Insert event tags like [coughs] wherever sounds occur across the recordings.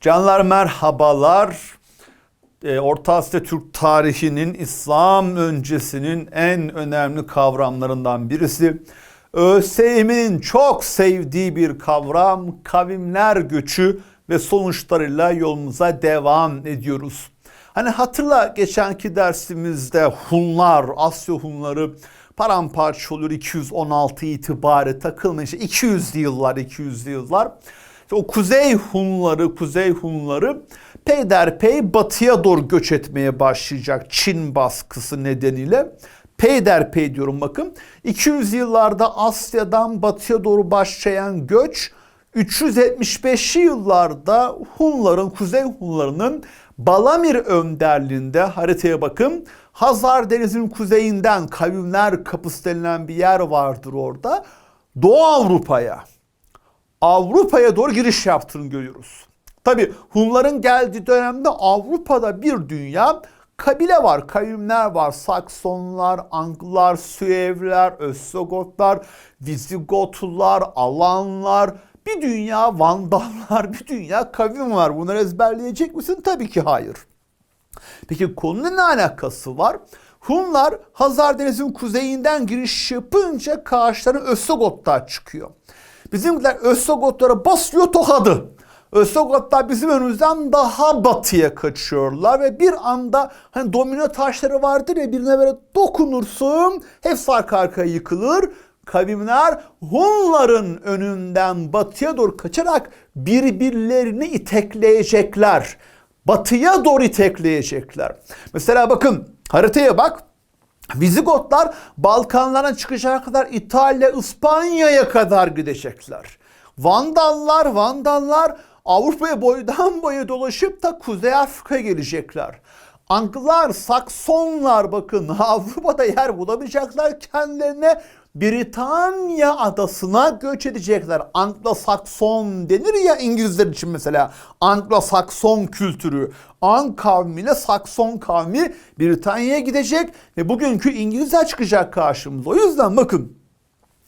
Canlar merhabalar. Ee, Orta Asya Türk tarihinin İslam öncesinin en önemli kavramlarından birisi. ÖSYM'nin çok sevdiği bir kavram kavimler göçü ve sonuçlarıyla yolumuza devam ediyoruz. Hani hatırla geçenki dersimizde Hunlar, Asya Hunları paramparça olur 216 itibari takılmış 200'lü yıllar 200'lü yıllar. İşte o Kuzey Hunları, Kuzey Hunları peyderpey batıya doğru göç etmeye başlayacak Çin baskısı nedeniyle. Peyderpey diyorum bakın. 200 yıllarda Asya'dan batıya doğru başlayan göç 375'li yıllarda Hunların, Kuzey Hunlarının Balamir önderliğinde haritaya bakın. Hazar Denizi'nin kuzeyinden kavimler kapısı denilen bir yer vardır orada. Doğu Avrupa'ya, Avrupa'ya doğru giriş yaptığını görüyoruz. Tabi Hunların geldiği dönemde Avrupa'da bir dünya kabile var, kavimler var. Saksonlar, Anglar, Süevler, Ösogotlar, Vizigotlular, Alanlar, bir dünya Vandallar, bir dünya kavim var. Bunları ezberleyecek misin? Tabii ki hayır. Peki konunun ne alakası var? Hunlar Hazar Denizi'nin kuzeyinden giriş yapınca karşılarına Ösogotlar çıkıyor. Bizimkiler Ösogotlara basıyor tokadı. Ösogotlar bizim önümüzden daha batıya kaçıyorlar ve bir anda hani domino taşları vardır ya birine böyle dokunursun hepsi arka arkaya yıkılır. Kavimler Hunların önünden batıya doğru kaçarak birbirlerini itekleyecekler. Batıya doğru itekleyecekler. Mesela bakın haritaya bak. Vizigotlar Balkanlara çıkacağı kadar İtalya, İspanya'ya kadar gidecekler. Vandallar, Vandallar Avrupa'ya boydan boya dolaşıp da Kuzey Afrika'ya gelecekler. Anglar, Saksonlar bakın [laughs] Avrupa'da yer bulamayacaklar kendilerine Britanya adasına göç edecekler. Anglo-Sakson denir ya İngilizler için mesela. Anglo-Sakson kültürü. An kavmiyle Sakson kavmi Britanya'ya gidecek ve bugünkü İngilizler çıkacak karşımıza. O yüzden bakın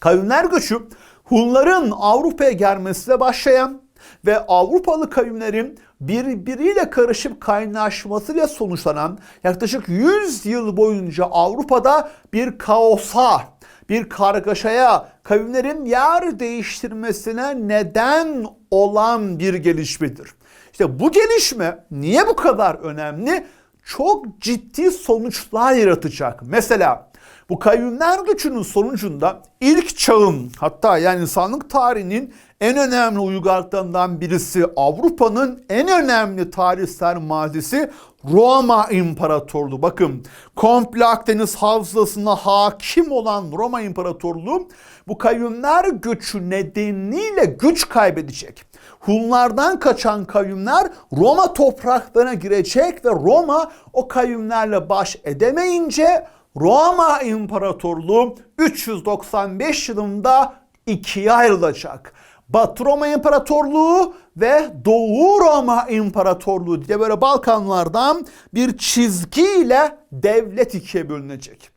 kavimler göçü Hunların Avrupa'ya gelmesiyle başlayan ve Avrupalı kavimlerin birbiriyle karışıp kaynaşmasıyla sonuçlanan yaklaşık 100 yıl boyunca Avrupa'da bir kaosa, bir kargaşaya, kavimlerin yer değiştirmesine neden olan bir gelişmedir. İşte bu gelişme niye bu kadar önemli? Çok ciddi sonuçlar yaratacak. Mesela bu kavimler göçünün sonucunda ilk çağın hatta yani insanlık tarihinin en önemli uygarlıklarından birisi Avrupa'nın en önemli tarihsel mazisi Roma İmparatorluğu. Bakın komple Akdeniz havzasına hakim olan Roma İmparatorluğu bu kavimler göçü nedeniyle güç kaybedecek. Hunlardan kaçan kavimler Roma topraklarına girecek ve Roma o kavimlerle baş edemeyince Roma İmparatorluğu 395 yılında ikiye ayrılacak. Batı Roma İmparatorluğu ve Doğu Roma İmparatorluğu diye böyle Balkanlardan bir çizgiyle devlet ikiye bölünecek.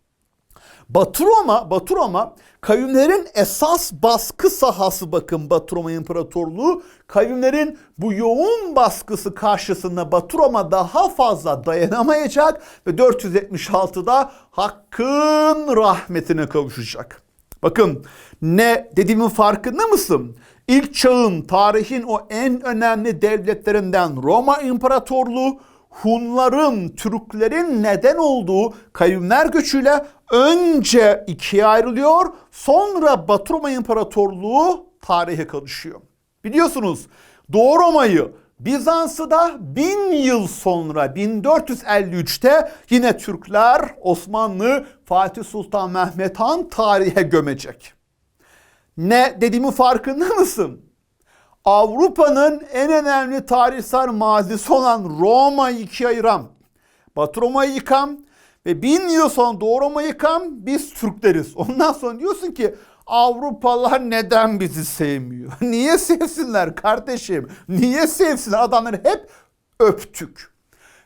Batı Roma, Batı Roma kavimlerin esas baskı sahası bakın Batı Roma İmparatorluğu. Kavimlerin bu yoğun baskısı karşısında Batı Roma daha fazla dayanamayacak ve 476'da Hakk'ın rahmetine kavuşacak. Bakın ne dediğimin farkında mısın? İlk çağın tarihin o en önemli devletlerinden Roma İmparatorluğu Hunların, Türklerin neden olduğu kavimler göçüyle önce ikiye ayrılıyor, sonra Batı Roma İmparatorluğu tarihe karışıyor. Biliyorsunuz Doğu Roma'yı Bizans'ı da bin yıl sonra 1453'te yine Türkler Osmanlı Fatih Sultan Mehmet Han tarihe gömecek. Ne dediğimin farkında mısın? Avrupa'nın en önemli tarihsel mazisi olan Roma'yı ikiye ayıran, Batı Roma'yı yıkan ve bin yıl sonra Doğu Roma'yı yıkan biz Türkleriz. [laughs] Ondan sonra diyorsun ki Avrupalılar neden bizi sevmiyor? [laughs] Niye sevsinler kardeşim? Niye sevsinler? Adamları hep öptük.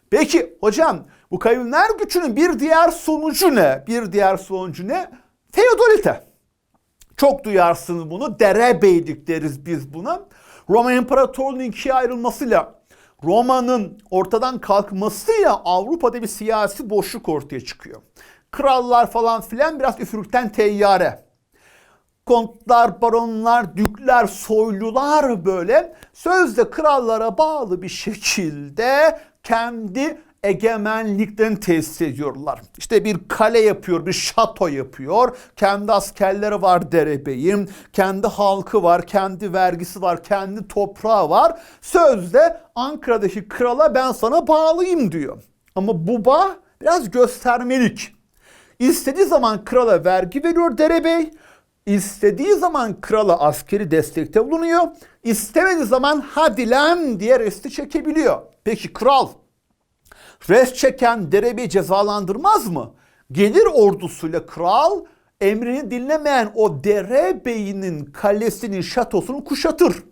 Peki hocam bu kavimler gücünün bir diğer sonucu ne? Bir diğer sonucu ne? Feodalite. Çok duyarsınız bunu. Derebeylik deriz biz buna. Roma İmparatorluğu'nun ikiye ayrılmasıyla Roma'nın ortadan kalkmasıyla Avrupa'da bir siyasi boşluk ortaya çıkıyor. Krallar falan filan biraz üfürükten teyyare. Kontlar, baronlar, dükler, soylular böyle sözde krallara bağlı bir şekilde kendi egemenliklerini tesis ediyorlar. İşte bir kale yapıyor, bir şato yapıyor. Kendi askerleri var derebeyin, kendi halkı var, kendi vergisi var, kendi toprağı var. Sözde Ankara'daki krala ben sana bağlıyım diyor. Ama bu bağ biraz göstermelik. İstediği zaman krala vergi veriyor derebey. İstediği zaman krala askeri destekte bulunuyor. İstemediği zaman hadi lan diye resti çekebiliyor. Peki kral Res çeken derebeyi cezalandırmaz mı? Gelir ordusuyla kral emrini dinlemeyen o derebeyinin kalesinin şatosunu kuşatır.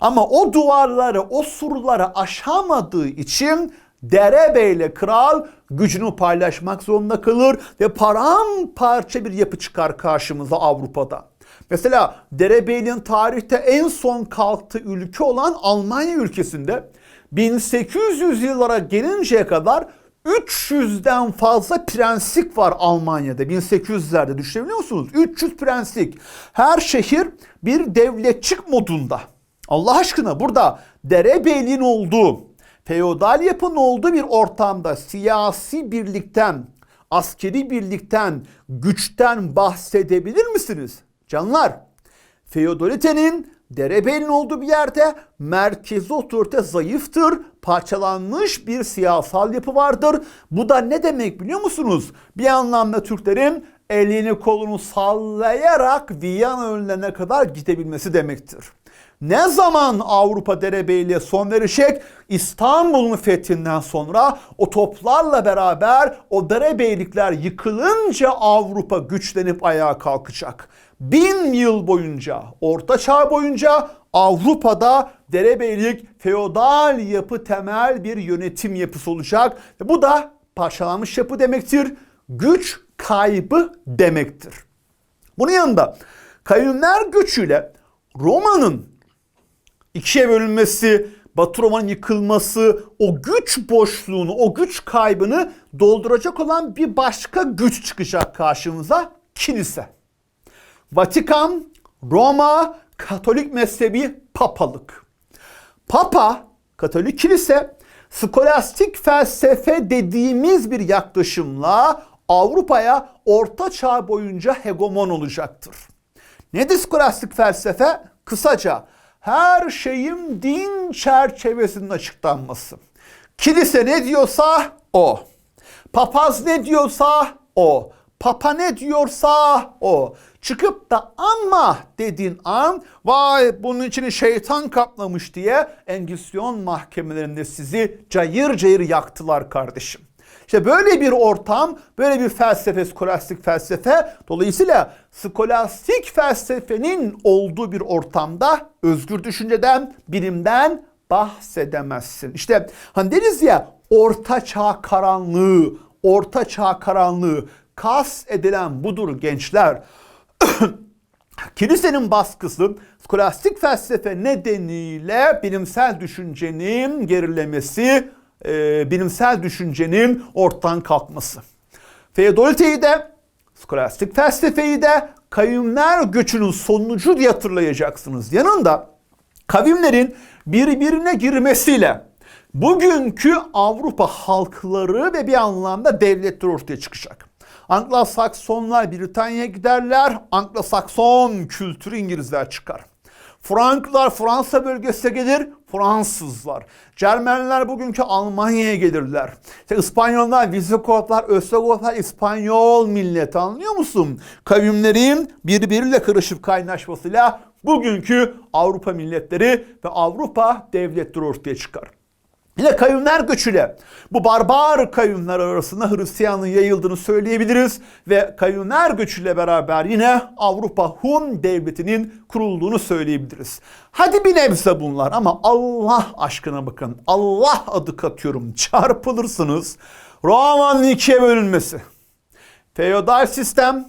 Ama o duvarları, o surları aşamadığı için derebeyle kral gücünü paylaşmak zorunda kalır ve paramparça bir yapı çıkar karşımıza Avrupa'da. Mesela derebeyliğin tarihte en son kalktığı ülke olan Almanya ülkesinde 1800 yıllara gelinceye kadar 300'den fazla prenslik var Almanya'da 1800'lerde düşünebiliyor musunuz? 300 prenslik. Her şehir bir devletçik modunda. Allah aşkına burada derebeyliğin olduğu, feodal yapının olduğu bir ortamda siyasi birlikten, askeri birlikten, güçten bahsedebilir misiniz? Canlar, feodalitenin derebeyliğin olduğu bir yerde merkezi otorite zayıftır, parçalanmış bir siyasal yapı vardır. Bu da ne demek biliyor musunuz? Bir anlamda Türklerin elini kolunu sallayarak Viyana önlerine kadar gidebilmesi demektir. Ne zaman Avrupa derebeyliğe son verecek? İstanbul'un fethinden sonra o toplarla beraber o derebeylikler yıkılınca Avrupa güçlenip ayağa kalkacak. Bin yıl boyunca, Orta Çağ boyunca Avrupa'da derebeylik feodal yapı temel bir yönetim yapısı olacak. Bu da parçalanmış yapı demektir. Güç kaybı demektir. Bunun yanında kavimler göçüyle Roma'nın ikiye bölünmesi, Batı Roma'nın yıkılması, o güç boşluğunu, o güç kaybını dolduracak olan bir başka güç çıkacak karşımıza. Kilise. Vatikan, Roma, Katolik mezhebi, papalık. Papa, Katolik kilise, skolastik felsefe dediğimiz bir yaklaşımla Avrupa'ya Orta Çağ boyunca hegemon olacaktır. Nedir skolastik felsefe? Kısaca her şeyin din çerçevesinde açıklanması. Kilise ne diyorsa o. Papaz ne diyorsa o. Papa ne diyorsa o. Çıkıp da ama dediğin an vay bunun içini şeytan kaplamış diye Engizisyon mahkemelerinde sizi cayır cayır yaktılar kardeşim. İşte böyle bir ortam, böyle bir felsefe, skolastik felsefe. Dolayısıyla skolastik felsefenin olduğu bir ortamda özgür düşünceden, bilimden bahsedemezsin. İşte hani deriz ya orta çağ karanlığı, orta çağ karanlığı kas edilen budur gençler. [coughs] Kilisenin baskısı skolastik felsefe nedeniyle bilimsel düşüncenin gerilemesi, e, bilimsel düşüncenin ortadan kalkması. Feodaliteyi de, skolastik felsefeyi de kavimler göçünün sonucu diye hatırlayacaksınız. Yanında kavimlerin birbirine girmesiyle bugünkü Avrupa halkları ve bir anlamda devletler ortaya çıkacak. Anglo-Saksonlar Britanya'ya giderler. Anglo-Sakson kültürü İngilizler çıkar. Franklar Fransa bölgesine gelir, Fransızlar. Cermenler bugünkü Almanya'ya gelirler. İşte İspanyollar, Visigotlar, Ostrogothlar İspanyol milleti anlıyor musun? Kavimlerin birbiriyle karışıp kaynaşmasıyla bugünkü Avrupa milletleri ve Avrupa devletleri ortaya çıkar. Yine kavimler göçüyle bu barbar kavimler arasında Hristiyanlığın yayıldığını söyleyebiliriz ve kavimler göçüyle beraber yine Avrupa Hun devletinin kurulduğunu söyleyebiliriz. Hadi bir nebze bunlar ama Allah aşkına bakın Allah adı katıyorum çarpılırsınız. Roma'nın ikiye bölünmesi. Feodal sistem,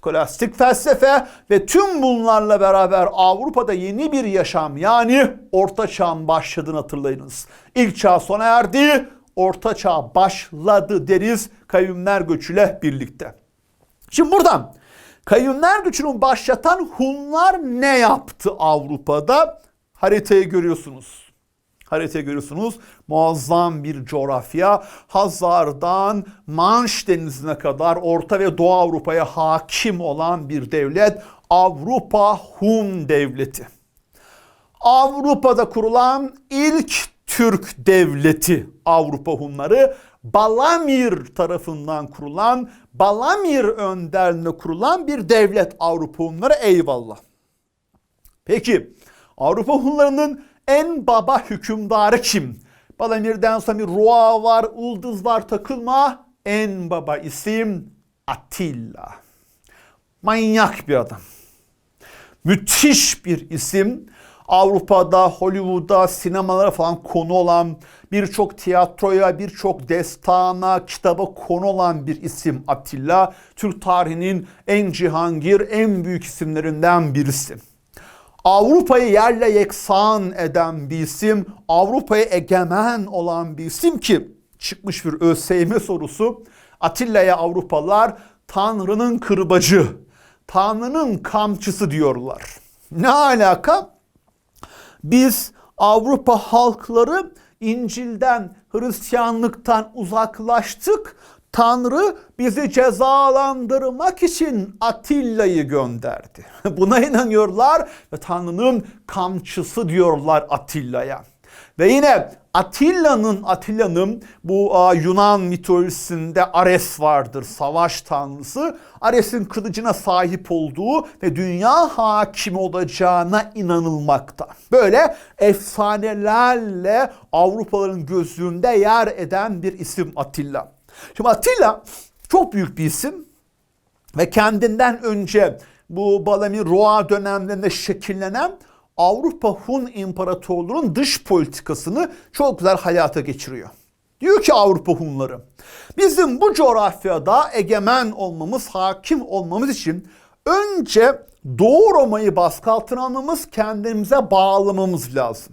skolastik felsefe ve tüm bunlarla beraber Avrupa'da yeni bir yaşam yani Orta Çağ'ın başladığını hatırlayınız. İlk çağ sona erdi, Orta Çağ başladı deriz kavimler göçüyle birlikte. Şimdi buradan kavimler göçünü başlatan Hunlar ne yaptı Avrupa'da? Haritayı görüyorsunuz. Haritayı görüyorsunuz. Muazzam bir coğrafya. Hazar'dan Manş denizine kadar Orta ve Doğu Avrupa'ya hakim olan bir devlet. Avrupa Hun Devleti. Avrupa'da kurulan ilk Türk devleti Avrupa Hunları Balamir tarafından kurulan, Balamir önderliğinde kurulan bir devlet Avrupa Hunları eyvallah. Peki Avrupa Hunlarının en baba hükümdarı kim? Balamir'den bir Roa var, Uldız var takılma. En baba isim Attila. Manyak bir adam. Müthiş bir isim. Avrupa'da, Hollywood'da, sinemalara falan konu olan, birçok tiyatroya, birçok destana, kitaba konu olan bir isim Attila. Türk tarihinin en cihangir, en büyük isimlerinden birisi. Avrupa'yı yerle yeksan eden bir isim, Avrupa'ya egemen olan bir isim ki çıkmış bir ÖSYM sorusu. Atilla'ya Avrupalılar Tanrı'nın kırbacı, Tanrı'nın kamçısı diyorlar. Ne alaka? Biz Avrupa halkları İncil'den, Hristiyanlıktan uzaklaştık. Tanrı bizi cezalandırmak için Atilla'yı gönderdi. [laughs] Buna inanıyorlar ve Tanrı'nın kamçısı diyorlar Atilla'ya. Ve yine Atilla'nın Atilla'nın bu Yunan mitolojisinde Ares vardır, savaş tanrısı. Ares'in kılıcına sahip olduğu ve dünya hakimi olacağına inanılmakta. Böyle efsanelerle Avrupalıların gözünde yer eden bir isim Atilla. Şimdi Atilla çok büyük bir isim ve kendinden önce bu Balamir Roa dönemlerinde şekillenen Avrupa Hun İmparatorluğu'nun dış politikasını çok güzel hayata geçiriyor. Diyor ki Avrupa Hunları, bizim bu coğrafyada egemen olmamız, hakim olmamız için önce Doğu Roma'yı baskı altına almamız, kendimize bağlamamız lazım.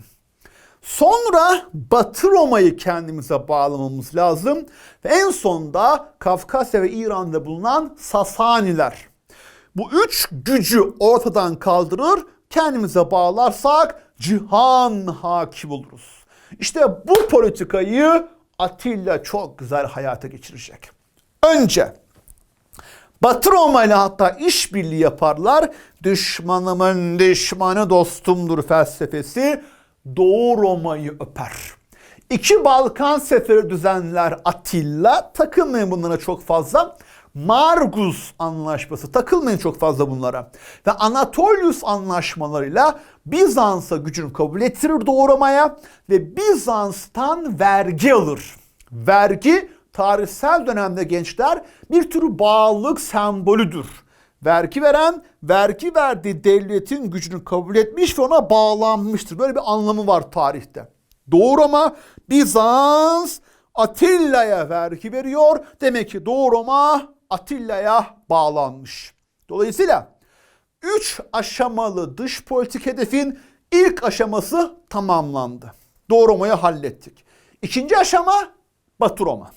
Sonra Batı Roma'yı kendimize bağlamamız lazım. Ve en sonda Kafkasya ve İran'da bulunan Sasaniler. Bu üç gücü ortadan kaldırır, kendimize bağlarsak cihan hakim oluruz. İşte bu politikayı Atilla çok güzel hayata geçirecek. Önce Batı Roma ile hatta işbirliği yaparlar. Düşmanımın düşmanı dostumdur felsefesi Doğu Roma'yı öper. İki Balkan seferi düzenler Atilla. Takılmayın bunlara çok fazla. Margus anlaşması takılmayın çok fazla bunlara. Ve Anatolius anlaşmalarıyla Bizans'a gücünü kabul ettirir Doğu ve Bizans'tan vergi alır. Vergi tarihsel dönemde gençler bir tür bağlılık sembolüdür. Vergi veren, vergi verdiği devletin gücünü kabul etmiş ve ona bağlanmıştır. Böyle bir anlamı var tarihte. Doğu Roma, Bizans, Atilla'ya vergi veriyor. Demek ki Doğu Roma Atilla'ya bağlanmış. Dolayısıyla 3 aşamalı dış politik hedefin ilk aşaması tamamlandı. Doğu Roma'yı hallettik. İkinci aşama Batı Roma.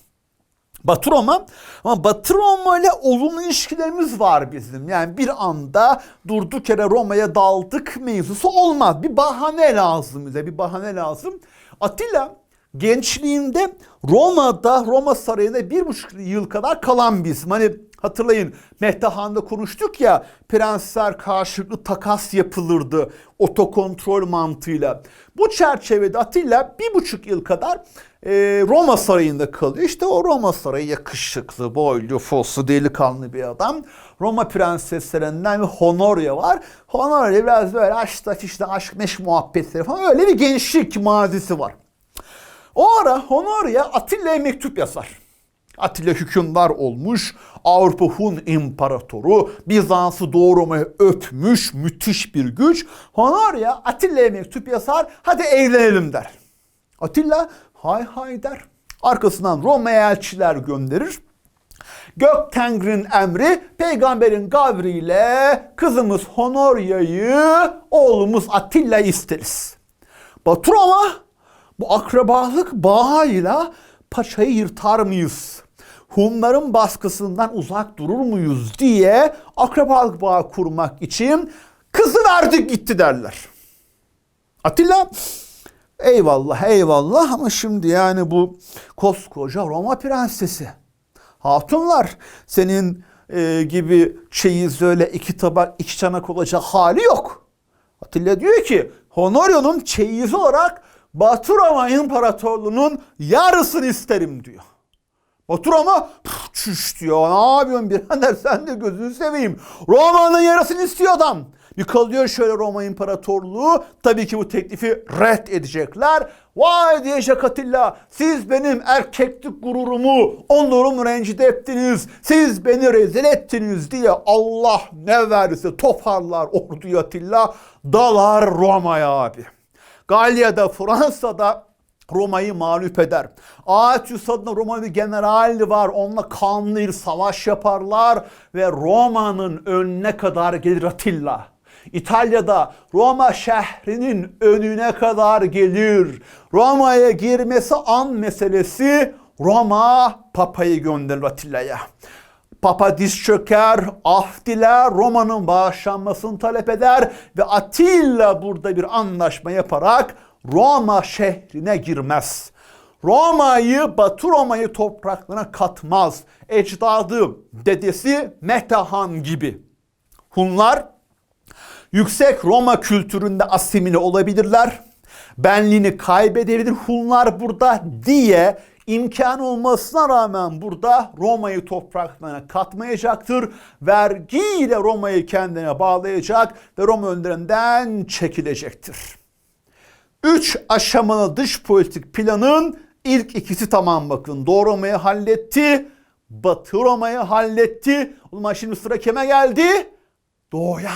Batı Roma ama Batı Roma ile olumlu ilişkilerimiz var bizim. Yani bir anda durduk yere Roma'ya daldık mevzusu olmaz. Bir bahane lazım bize bir bahane lazım. Atilla gençliğinde Roma'da Roma Sarayı'nda bir buçuk yıl kadar kalan bir. Hani hatırlayın Mehtahan'da konuştuk ya prensler karşılıklı takas yapılırdı otokontrol mantığıyla. Bu çerçevede Atilla bir buçuk yıl kadar e, Roma Sarayı'nda kalıyor. İşte o Roma Sarayı yakışıklı, boylu, foslu, delikanlı bir adam. Roma prenseslerinden bir Honoria var. Honoria biraz böyle aşk, işte aşk meşk muhabbetleri falan öyle bir gençlik mazisi var. O ara Honoria Atilla'ya mektup yazar. Atilla hükümdar olmuş, Avrupa Hun imparatoru, Bizans'ı Doğu Roma'ya öpmüş, müthiş bir güç. Honoria Atilla'ya mektup yazar, hadi evlenelim der. Atilla hay hay der. Arkasından Roma'ya elçiler gönderir. Gök Tengri'nin emri peygamberin gavriyle kızımız Honorya'yı oğlumuz Atilla'yı isteriz. Batur ama bu akrabalık bağıyla paçayı yırtar mıyız? Hunların baskısından uzak durur muyuz diye akrabalık bağı kurmak için kızı verdik gitti derler. Atilla eyvallah eyvallah ama şimdi yani bu koskoca Roma prensesi. Hatunlar senin e, gibi çeyiz öyle iki tabak iki çanak olacak hali yok. Atilla diyor ki Honorio'nun çeyizi olarak Batı Roma İmparatorluğu'nun yarısını isterim diyor. Batur ama "Püf, çüş diyor. Ne yapıyorsun birader [laughs] sen de gözünü seveyim. Roma'nın yarısını istiyor adam. Bir kalıyor şöyle Roma İmparatorluğu. Tabii ki bu teklifi red edecekler. Vay diyecek Atilla siz benim erkeklik gururumu, onurumu rencide ettiniz. Siz beni rezil ettiniz diye Allah ne verirse toparlar orduyu Atilla. Dalar Roma'ya abi. Galya'da, Fransa'da Roma'yı mağlup eder. Aetius adında Roma bir general var. Onunla kanlı bir savaş yaparlar ve Roma'nın önüne kadar gelir Atilla. İtalya'da Roma şehrinin önüne kadar gelir. Roma'ya girmesi an meselesi Roma papayı gönderir Atilla'ya. Papa diz çöker, af diler, Roma'nın bağışlanmasını talep eder ve Atilla burada bir anlaşma yaparak Roma şehrine girmez. Roma'yı, Batı Roma'yı topraklarına katmaz. Ecdadı, dedesi Metehan gibi. Hunlar yüksek Roma kültüründe asimile olabilirler. Benliğini kaybedebilir Hunlar burada diye imkan olmasına rağmen burada Roma'yı topraklarına katmayacaktır. Vergiyle Roma'yı kendine bağlayacak ve Roma önlerinden çekilecektir. Üç aşamalı dış politik planın ilk ikisi tamam bakın. Doğu Roma'yı halletti, Batı Roma'yı halletti. O zaman şimdi sıra kime geldi? Doğuya,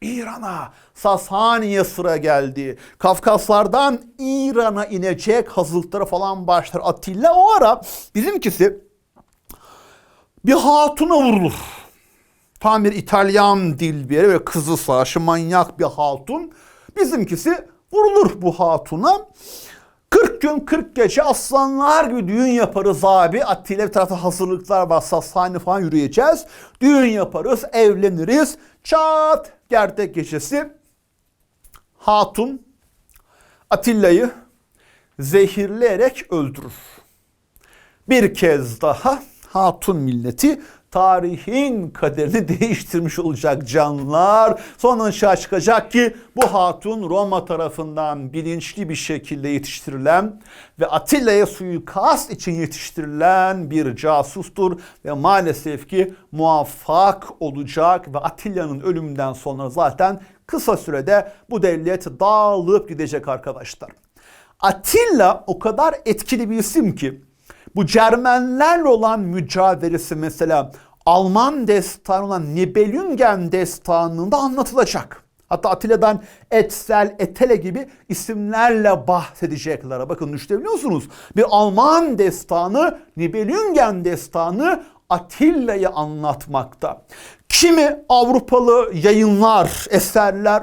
İran'a, Sasani'ye sıra geldi. Kafkaslardan İran'a inecek hazırlıklara falan başlar. Atilla o ara bizimkisi bir hatuna vurulur. Tam bir İtalyan dil bir yere böyle kızı savaşı manyak bir hatun. Bizimkisi vurulur bu hatuna. 40 gün 40 gece aslanlar gibi düğün yaparız abi. Atilla bir tarafta hazırlıklar var. Sasani falan yürüyeceğiz. Düğün yaparız, evleniriz. Çat gerdek gecesi hatun Atilla'yı zehirleyerek öldürür. Bir kez daha hatun milleti tarihin kaderini [laughs] değiştirmiş olacak canlılar. Sonra aşağı çıkacak ki bu hatun Roma tarafından bilinçli bir şekilde yetiştirilen ve Atilla'ya suikast için yetiştirilen bir casustur ve maalesef ki muvaffak olacak ve Atilla'nın ölümünden sonra zaten kısa sürede bu devlet dağılıp gidecek arkadaşlar. Atilla o kadar etkili bir isim ki bu Cermenlerle olan mücadelesi mesela Alman destanı olan Nibelungen destanında anlatılacak. Hatta Atilla'dan Etzel, Etele gibi isimlerle bahsedecekler. Bakın düşünebiliyor musunuz? Bir Alman destanı, Nibelungen destanı Atilla'yı anlatmakta. Kimi Avrupalı yayınlar, eserler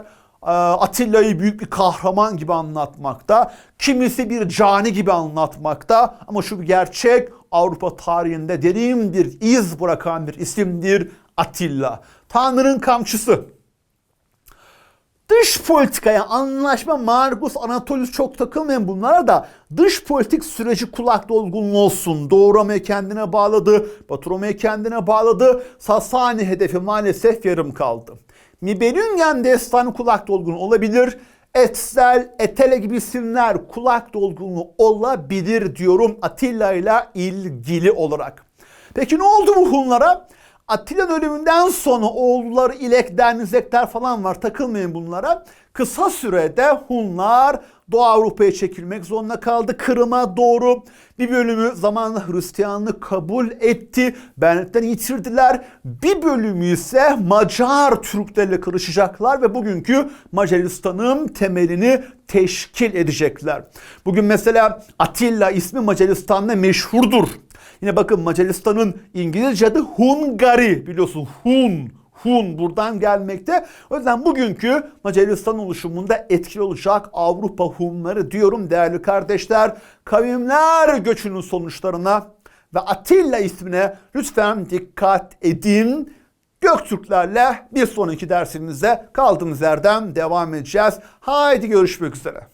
Atilla'yı büyük bir kahraman gibi anlatmakta. Kimisi bir cani gibi anlatmakta. Ama şu bir gerçek Avrupa tarihinde derin bir iz bırakan bir isimdir Atilla. Tanrı'nın kamçısı. Dış politikaya anlaşma Margus Anatolius çok takılmayın bunlara da dış politik süreci kulak dolgunluğu olsun. Doğu kendine bağladı, Batı kendine bağladı. Sasani hedefi maalesef yarım kaldı. Nibelungen destanı kulak dolgunu olabilir. Etzel, Etele gibi isimler kulak dolgunluğu olabilir diyorum Atilla ile ilgili olarak. Peki ne oldu bu Hunlara? Atilla'nın ölümünden sonra oğulları İlek, Dernizekler falan var takılmayın bunlara. Kısa sürede Hunlar Doğu Avrupa'ya çekilmek zorunda kaldı. Kırım'a doğru bir bölümü zamanla Hristiyanlığı kabul etti. Benlikten yitirdiler. Bir bölümü ise Macar Türklerle karışacaklar ve bugünkü Macaristan'ın temelini teşkil edecekler. Bugün mesela Atilla ismi Macaristan'da meşhurdur. Yine bakın Macaristan'ın İngilizce adı Hungary biliyorsun Hun. Hun buradan gelmekte. O yüzden bugünkü Macaristan oluşumunda etkili olacak Avrupa Hunları diyorum değerli kardeşler. Kavimler göçünün sonuçlarına ve Atilla ismine lütfen dikkat edin. Göktürklerle bir sonraki dersimizde kaldığımız yerden devam edeceğiz. Haydi görüşmek üzere.